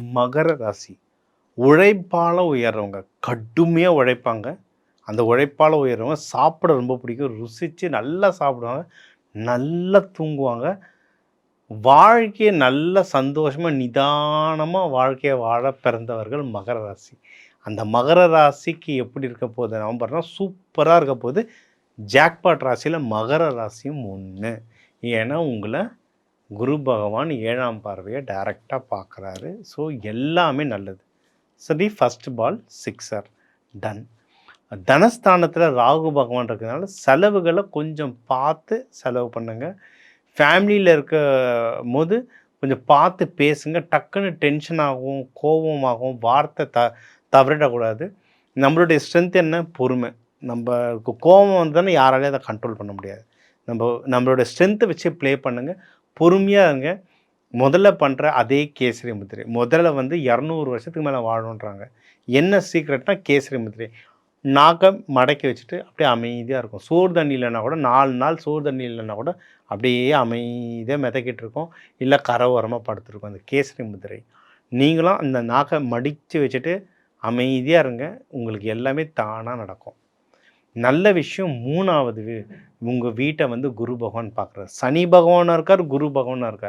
மகர ராசி. உழைப்பால் உயர்றவங்க. கடுமையாக உழைப்பாங்க. அந்த உழைப்பால் உயர்றவங்க சாப்பிட ரொம்ப பிடிக்கும். ருசித்து நல்லா சாப்பிடுவாங்க. நல்லா தூங்குவாங்க. வாழ்க்கையை நல்ல சந்தோஷமாக நிதானமாக வாழ்க்கையை வாழ பிறந்தவர்கள் மகர ராசி. அந்த மகர ராசிக்கு எப்படி இருக்க போகுது? நவம்பர்னால் சூப்பராக இருக்க போகுது. ஜாக்பாட் ராசியில் மகர ராசியும் ஒன்று ஏன்னா உங்களை குரு பகவான் ஏழாம் பார்வையை டைரெக்டாக பார்க்குறாரு. ஸோ எல்லாமே நல்லது. சரி ஃபஸ்ட் பால் சிக்ஸர் டன் தனஸ்தானத்தில் ராகு பகவான் இருக்கிறதுனால செலவுகளை கொஞ்சம் பார்த்து செலவு பண்ணுங்கள் ஃபேமிலியில் இருக்க போது கொஞ்சம் பார்த்து பேசுங்க. டக்குன்னு டென்ஷன் ஆகும் வார்த்தை த தவறிடக்கூடாது. நம்மளுடைய ஸ்ட்ரென்த் என்ன? பொறுமை. நம்ம கோபம் வந்தானே யாராலையும் அதை கண்ட்ரோல் பண்ண முடியாது. நம்ம நம்மளோட ஸ்ட்ரென்த்தை வச்சு ப்ளே பண்ணுங்கள் பொறுமையாக இருங்க. முதல்ல பண்ணுற அதே கேசரி முத்திரை. முதல்ல வந்து இரநூறு வருஷத்துக்கு மேலே வாழணுன்றாங்க என்ன சீக்ரெட்னா கேசரி முத்திரை. நாக்கை மடக்கி வச்சுட்டு அப்படியே அமைதியாக இருக்கும். சோறு தண்ணி இல்லைன்னா கூட நாலு நாள் சோறு தண்ணி இல்லைன்னா கூட அப்படியே அமைதியாக மிதக்கிட்டு இருக்கோம். இல்லை கரை ஓரமாக படுத்துருக்கோம் அந்த கேசரி முதிரை நீங்களும் அந்த நாக்கை மடித்து வச்சுட்டு அமைதியாக இருங்க. உங்களுக்கு எல்லாமே தானாக நடக்கும். நல்ல விஷயம் மூணாவது உங்கள் வீட்டை வந்து குரு பகவான் பார்க்குறாரு. சனி பகவானாக இருக்கார் குரு பகவானாக இருக்கார்.